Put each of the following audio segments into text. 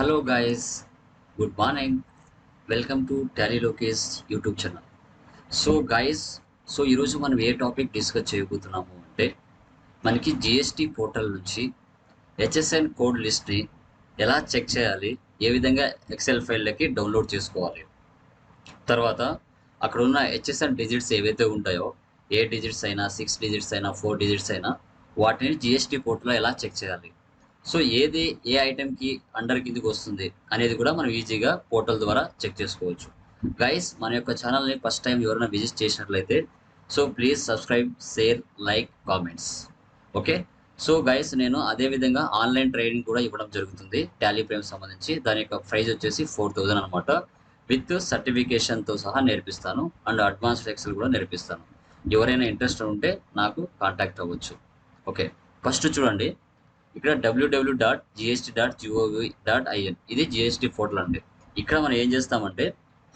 Hello guys good morning welcome to Tally Lokesh YouTube channel so guys so ఈరోజు మనం ఏ topic discuss చేయబోతున్నాము అంటే మనకి జిఎస్టీ పోర్టల్ నుంచి హెచ్ఎస్ఎన్ కోడ్ లిస్ట్ని ఎలా చెక్ చేయాలి? ఏ విధంగా ఎక్సెల్ ఫైల్లకి డౌన్లోడ్ చేసుకోవాలి? తర్వాత అక్కడ ఉన్న హెచ్ఎస్ఎన్ డిజిట్స్ ఏవైతే ఉంటాయో ఏ డిజిట్స్ అయినా సిక్స్ డిజిట్స్ అయినా ఫోర్ డిజిట్స్ అయినా వాటిని జిఎస్టీ పోర్టల్లో ఎలా చెక్ చేయాలి? సో ఏది ఏ ఐటెంకి అండర్ కిందకి వస్తుంది అనేది కూడా మనం ఈజీగా పోర్టల్ ద్వారా చెక్ చేసుకోవచ్చు. గైస్ మన యొక్క ఛానల్ని ఫస్ట్ టైం ఎవరైనా విజిట్ చేసినట్లయితే so please subscribe share like comments okay so guys నేను అదే విధంగా ఆన్లైన్ ట్రైనింగ్ కూడా ఇవ్వడం జరుగుతుంది టాలీ ప్రేమ్ సంబంధించి. దాని యొక్క ప్రైస్ వచ్చేసి ఫోర్ థౌజండ్ అనమాట విత్ సర్టిఫికేషన్తో సహా నేర్పిస్తాను అండ్ అడ్వాన్స్డ్ ఎక్సెల్ కూడా నేర్పిస్తాను. ఎవరైనా ఇంట్రెస్ట్ ఉంటే నాకు కాంటాక్ట్ అవ్వచ్చు. ఓకే ఫస్ట్ చూడండి. ఇక్కడ WWW dot GST dot GOV dot IN ఇది జిఎస్టీ పోర్టల్ అండి. ఇక్కడ మనం ఏం చేస్తామంటే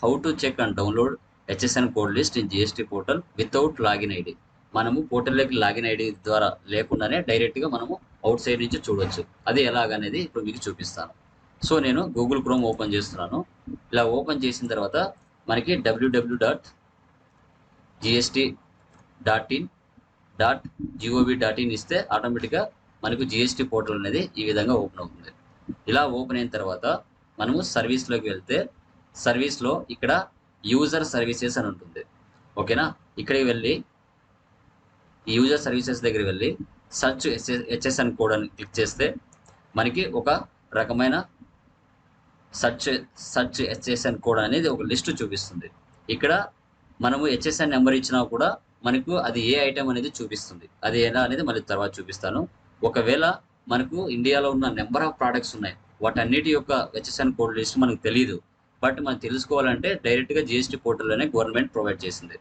how to check and download HSN code list in GST portal without login ID మనము పోర్టల్లోకి లాగిన్ ఐడి ద్వారా లేకుండానే డైరెక్ట్గా మనము అవుట్ సైడ్ నుంచి చూడొచ్చు. అది ఎలాగనేది ఇప్పుడు మీకు చూపిస్తాను. సో నేను గూగుల్ క్రోమ్ ఓపెన్ చేస్తున్నాను. ఇలా ఓపెన్ చేసిన తర్వాత మనకి WWW dot GST dot in dot GOV dot in ఇస్తే ఆటోమేటిక్గా మనకు జిఎస్టీ పోర్టల్ అనేది ఈ విధంగా ఓపెన్ అవుతుంది. ఇలా ఓపెన్ అయిన తర్వాత మనము సర్వీస్లోకి వెళ్తే సర్వీస్లో ఇక్కడ యూజర్ సర్వీసెస్ అని ఉంటుంది. ఓకేనా ఇక్కడికి వెళ్ళి యూజర్ సర్వీసెస్ దగ్గరికి వెళ్ళి సర్చ్ హెచ్ఎస్ఎన్ కోడ్ అని క్లిక్ చేస్తే మనకి ఒక రకమైన సర్చ్ సర్చ్ హెచ్ఎస్ఎన్ కోడ్ అనేది ఒక లిస్ట్ చూపిస్తుంది. ఇక్కడ మనము హెచ్ఎస్ఎన్ నెంబర్ ఇచ్చినా కూడా మనకు అది ఏ ఐటెం అనేది చూపిస్తుంది. అది ఎలా అనేది మళ్ళీ తర్వాత చూపిస్తాను. ఒకవేళ మనకు ఇండియాలో ఉన్న నెంబర్ ఆఫ్ ప్రోడక్ట్స్ ఉన్నాయి వాటన్నిటి యొక్క హెచ్ఎస్ఎన్ కోడ్ లిస్ట్ మనకు తెలియదు బట్ మనం తెలుసుకోవాలంటే డైరెక్ట్గా జిఎస్టీ పోర్టల్లోనే గవర్నమెంట్ ప్రొవైడ్ చేసింది.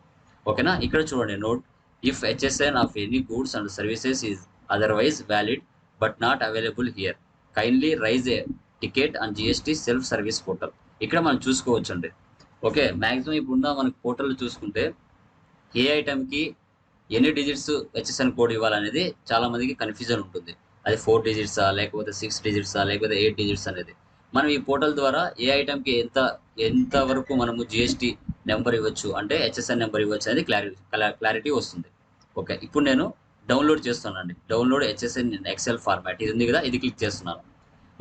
ఓకేనా? ఇక్కడ చూడండి note. If HSN of any goods and services is otherwise valid but not available here kindly raise a ticket and GST self service portal ఇక్కడ మనం చూసుకోవచ్చండి. ఓకే? మ్యాక్సిమం ఇప్పుడున్న మనకు పోర్టల్ చూసుకుంటే ఏ ఐటెంకి ఎన్ని డిజిట్స్ హెచ్ఎస్ఎన్ కోడ్ ఇవ్వాలనేది చాలా మందికి కన్ఫ్యూజన్ ఉంటుంది. అది ఫోర్ డిజిట్సా లేకపోతే సిక్స్ డిజిట్సా లేకపోతే ఎయిట్ డిజిట్స్ అనేది. మనం ఈ పోర్టల్ ద్వారా ఏ ఐటెంకి ఎంత ఎంత వరకు మనము జిఎస్టీ నెంబర్ ఇవ్వచ్చు అంటే హెచ్ఎస్ఎన్ నెంబర్ ఇవ్వచ్చు అనేది క్లారిటీ క్లారిటీ వస్తుంది. ఓకే ఇప్పుడు నేను డౌన్లోడ్ చేస్తున్నానండి. డౌన్లోడ్ హెచ్ఎస్ఎన్ ఎక్సెల్ ఫార్మాట్ ఇది ఉంది కదా ఇది క్లిక్ చేస్తున్నాను.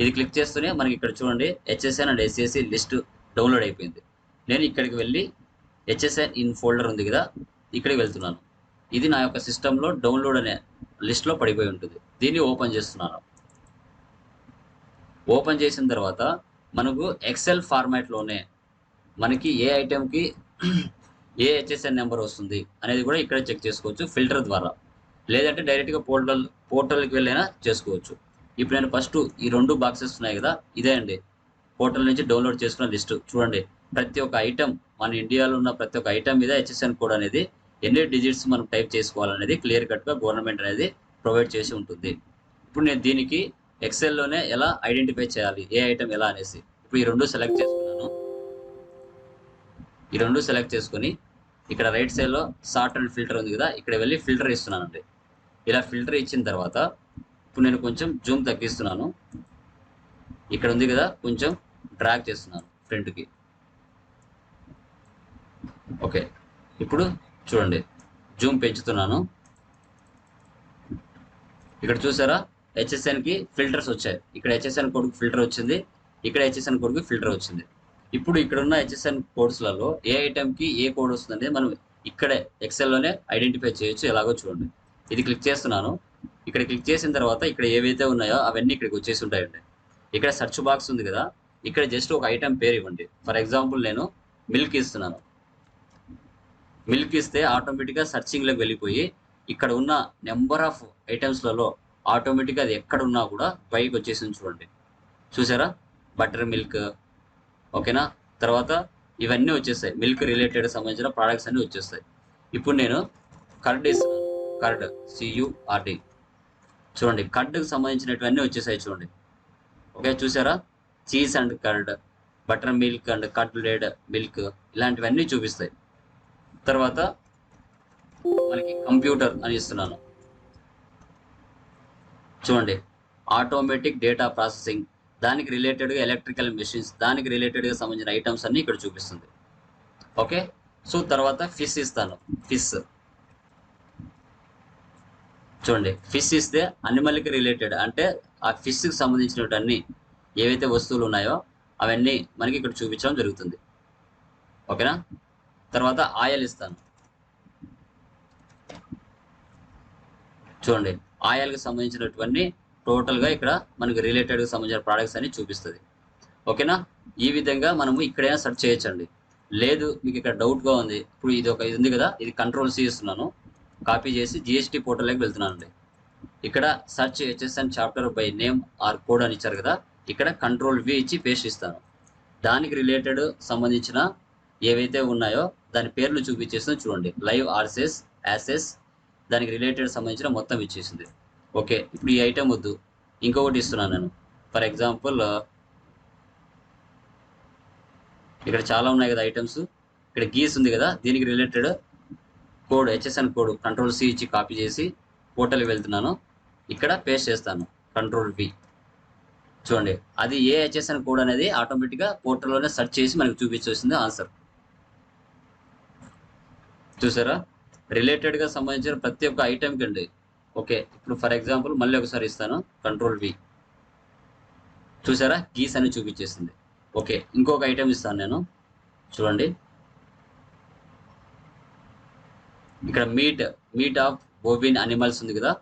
ఇది క్లిక్ చేస్తూనే మనకి ఇక్కడ చూడండి HSN and SSC list download అయిపోయింది. నేను ఇక్కడికి వెళ్ళి హెచ్ఎస్ఎన్ ఇన్ ఫోల్డర్ ఉంది కదా ఇక్కడికి వెళ్తున్నాను. ఇది నా యొక్క సిస్టంలో డౌన్లోడ్ అనే లిస్ట్లో పడిపోయి ఉంటుంది. దీన్ని ఓపెన్ చేస్తున్నాను. ఓపెన్ చేసిన తర్వాత మనకు ఎక్సెల్ ఫార్మాట్లోనే మనకి ఏ ఐటెంకి ఏ హెచ్ఎస్ఎన్ నెంబర్ వస్తుంది అనేది కూడా ఇక్కడ చెక్ చేసుకోవచ్చు ఫిల్టర్ ద్వారా. లేదంటే డైరెక్ట్గా పోర్టల్ పోర్టల్కి వెళ్ళైనా చేసుకోవచ్చు. ఇప్పుడు నేను ఫస్ట్ ఈ రెండు బాక్సెస్ ఉన్నాయి కదా ఇదే అండి. పోర్టల్ నుంచి డౌన్లోడ్ చేసుకున్న లిస్ట్ చూడండి ప్రతి ఒక్క ఐటెం మన ఇండియాలో ఉన్న ప్రతి ఒక్క ఐటెం మీద హెచ్ఎస్ఎన్ కోడ్ అనేది ఎన్ని డిజిట్స్ మనం టైప్ చేసుకోవాలనేది క్లియర్ కట్గా గవర్నమెంట్ అనేది ప్రొవైడ్ చేసి ఉంటుంది. ఇప్పుడు నేను దీనికి ఎక్సెల్లోనే ఎలా ఐడెంటిఫై చేయాలి? ఏ ఐటమ్ ఎలా అనేసి. ఇప్పుడు ఈ రెండు సెలెక్ట్ చేసుకున్నాను. ఈ రెండు సెలెక్ట్ చేసుకొని ఇక్కడ రైట్ సైడ్లో సార్ట్ అండ్ ఫిల్టర్ ఉంది కదా ఇక్కడ వెళ్ళి ఫిల్టర్ ఇస్తున్నానండి. ఇలా ఫిల్టర్ ఇచ్చిన తర్వాత ఇప్పుడు నేను కొంచెం జూమ్ తగ్గిస్తున్నాను. ఇక్కడ ఉంది కదా కొంచెం డ్రాగ్ చేస్తున్నాను ఫ్రంట్కి ఓకే ఇప్పుడు చూడండి. జూమ్ పెంచుతున్నాను. ఇక్కడ చూసారా? హెచ్ఎస్ఎన్కి ఫిల్టర్స్ వచ్చాయి. ఇక్కడ హెచ్ఎస్ఎన్ కోడ్కి ఫిల్టర్ వచ్చింది. ఇక్కడ హెచ్ఎస్ఎన్ కోడ్కి ఫిల్టర్ వచ్చింది. ఇప్పుడు ఇక్కడ ఉన్న హెచ్ఎస్ఎన్ కోడ్స్లలో ఏ ఐటెంకి ఏ కోడ్ వస్తుంది మనం ఇక్కడే ఎక్సెల్లోనే ఐడెంటిఫై చేయొచ్చు. ఎలాగో చూడండి. ఇది క్లిక్ చేస్తున్నాను. ఇక్కడ క్లిక్ చేసిన తర్వాత ఇక్కడ ఏవైతే ఉన్నాయో అవన్నీ ఇక్కడికి వచ్చేసి ఉంటాయండి. ఇక్కడ సెర్చ్ బాక్స్ ఉంది కదా. ఇక్కడ జస్ట్ ఒక ఐటెం పేరు ఇవ్వండి. ఫర్ ఎగ్జాంపుల్ నేను మిల్క్ ఇస్తున్నాను. మిల్క్ ఇస్తే ఆటోమేటిక్గా సర్చింగ్లోకి వెళ్ళిపోయి ఇక్కడ ఉన్న నెంబర్ ఆఫ్ ఐటమ్స్లలో ఆటోమేటిక్గా అది ఎక్కడ ఉన్నా కూడా పైకి వచ్చేసింది చూడండి. చూసారా? బటర్ మిల్క్ ఓకేనా? తర్వాత ఇవన్నీ వచ్చేస్తాయి. మిల్క్ రిలేటెడ్ సంబంధించిన ప్రోడక్ట్స్ అన్నీ వచ్చేస్తాయి. ఇప్పుడు నేను కర్డ్ ఇస్తున్నాను కర్డ్ సియుఆర్డి చూడండి కర్డ్కి సంబంధించినటువన్నీ వచ్చేసాయి చూడండి. ఓకే చూసారా? Cheese and curd butter milk and curd milk ఇలాంటివన్నీ చూపిస్తాయి. తర్వాత మనకి కంప్యూటర్ అని ఇస్తున్నాను. చూడండి ఆటోమేటిక్ డేటా ప్రాసెసింగ్ దానికి రిలేటెడ్గా ఎలక్ట్రికల్ మెషిన్స్ దానికి రిలేటెడ్గా సంబంధించిన ఐటమ్స్ అన్ని ఇక్కడ చూపిస్తుంది. ఓకే సో తర్వాత ఫిష్ ఇస్తాను. ఫిష్ చూడండి ఫిష్ ఇస్తే అనిమల్కి రిలేటెడ్ అంటే ఆ ఫిష్కి సంబంధించినటువంటి ఏవైతే వస్తువులు ఉన్నాయో అవన్నీ మనకి ఇక్కడ చూపించడం జరుగుతుంది. ఓకేనా తర్వాత ఆయిల్ ఇస్తాను చూడండి ఆయిల్కి సంబంధించినటువంటి టోటల్గా ఇక్కడ మనకి రిలేటెడ్గా సంబంధించిన ప్రోడక్ట్స్ అని చూపిస్తుంది. ఓకేనా? ఈ విధంగా మనము ఇక్కడైనా సెర్చ్ చేయొచ్చండి. లేదు మీకు ఇక్కడ డౌట్గా ఉంది. ఇప్పుడు ఇది ఒక ఇది ఉంది కదా ఇది కంట్రోల్ సి ఇస్తున్నాను. కాపీ చేసి జిఎస్టీ పోర్టల్లోకి వెళ్తున్నాను అండి ఇక్కడ search HSN chapter by name or code అని ఇచ్చారు కదా ఇక్కడ కంట్రోల్ వి ఇచ్చి పేస్ట్ ఇస్తాను. దానికి రిలేటెడ్ సంబంధించిన ఏవైతే ఉన్నాయో దాని పేర్లు చూపించేసింది చూడండి. లైవ్ ఆర్సెస్ యాసెస్ దానికి రిలేటెడ్ సంబంధించిన మొత్తం ఇచ్చేసింది. ఓకే ఇప్పుడు ఈ ఐటెం వద్దు. ఇంకొకటి ఇస్తున్నాను నేను. ఫర్ ఎగ్జాంపుల్ uh, ఇక్కడ చాలా ఉన్నాయి కదా ఐటమ్స్ ఇక్కడ గీస్ ఉంది కదా దీనికి related code HSN code control C ఇచ్చి కాపీ చేసి పోర్టల్కి వెళ్తున్నాను. ఇక్కడ పేస్ట్ చేస్తాను. కంట్రోల్ వి చూడండి. అది ఏ హెచ్ఎస్ఎన్ కోడ్ అనేది ఆటోమేటిక్గా పోర్టల్లోనే సెర్చ్ చేసి మనకు చూపించేసింది ఆన్సర్ చూసారా? రిలేటెడ్గా సంబంధించిన ప్రతి ఒక్క ఐటెంకి అండి. ఓకే ఇప్పుడు ఫర్ ఎగ్జాంపుల్ మళ్ళీ ఒకసారి ఇస్తాను. కంట్రోల్ వి చూసారా? గీస్ అని చూపించేసింది. ఓకే ఇంకొక ఐటెం ఇస్తాను నేను. చూడండి. ఇక్కడ meat meat of bovine animals ఉంది కదా?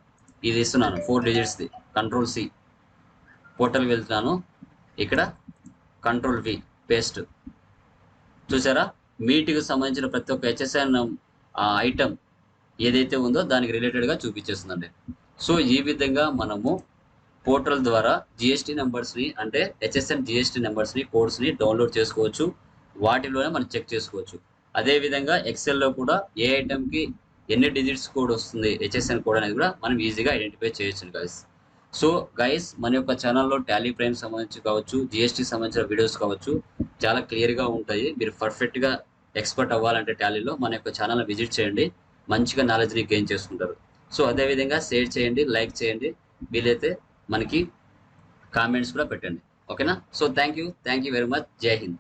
ఇది ఇస్తున్నాను. ఫోర్ డిజిట్స్ది కంట్రోల్ సి పోర్టల్ వెళ్తున్నాను. ఇక్కడ కంట్రోల్ వి పేస్ట్ చూసారా? మీట్కి సంబంధించిన ప్రతి ఒక్క ఆ ఐటమ్ ఏదైతే ఉందో దానికి రిలేటెడ్గా చూపించేస్తుందండి. సో ఈ విధంగా మనము పోర్టల్ ద్వారా జిఎస్టీ నెంబర్స్ని అంటే హెచ్ఎస్ఎన్ జిఎస్టీ నెంబర్స్ని కోడ్స్ని డౌన్లోడ్ చేసుకోవచ్చు. వాటిలోనే మనం చెక్ చేసుకోవచ్చు. అదేవిధంగా ఎక్సెల్లో కూడా ఏ ఐటమ్కి ఎన్ని డిజిట్స్ కోడ్ వస్తుంది హెచ్ఎస్ఎన్ కోడ్ అనేది కూడా మనం ఈజీగా ఐడెంటిఫై చేయొచ్చు గైస్ సో గైస్ మన యొక్క ఛానల్లో టాలీ ప్రైమ్ సంబంధించి కావచ్చు జిఎస్టీ సంబంధించిన వీడియోస్ కావచ్చు చాలా క్లియర్గా ఉంటాయి. మీరు పర్ఫెక్ట్గా ఎక్స్పర్ట్ అవ్వాలంటే టాలీలో మన యొక్క ఛానల్ని విజిట్ చేయండి. మంచిగా నాలెడ్జ్ని గెయిన్ చేసుకుంటారు. సో అదేవిధంగా షేర్ చేయండి లైక్ చేయండి. వీలైతే మనకి కామెంట్స్ కూడా పెట్టండి. ఓకేనా so thank you thank you very much జై హింద్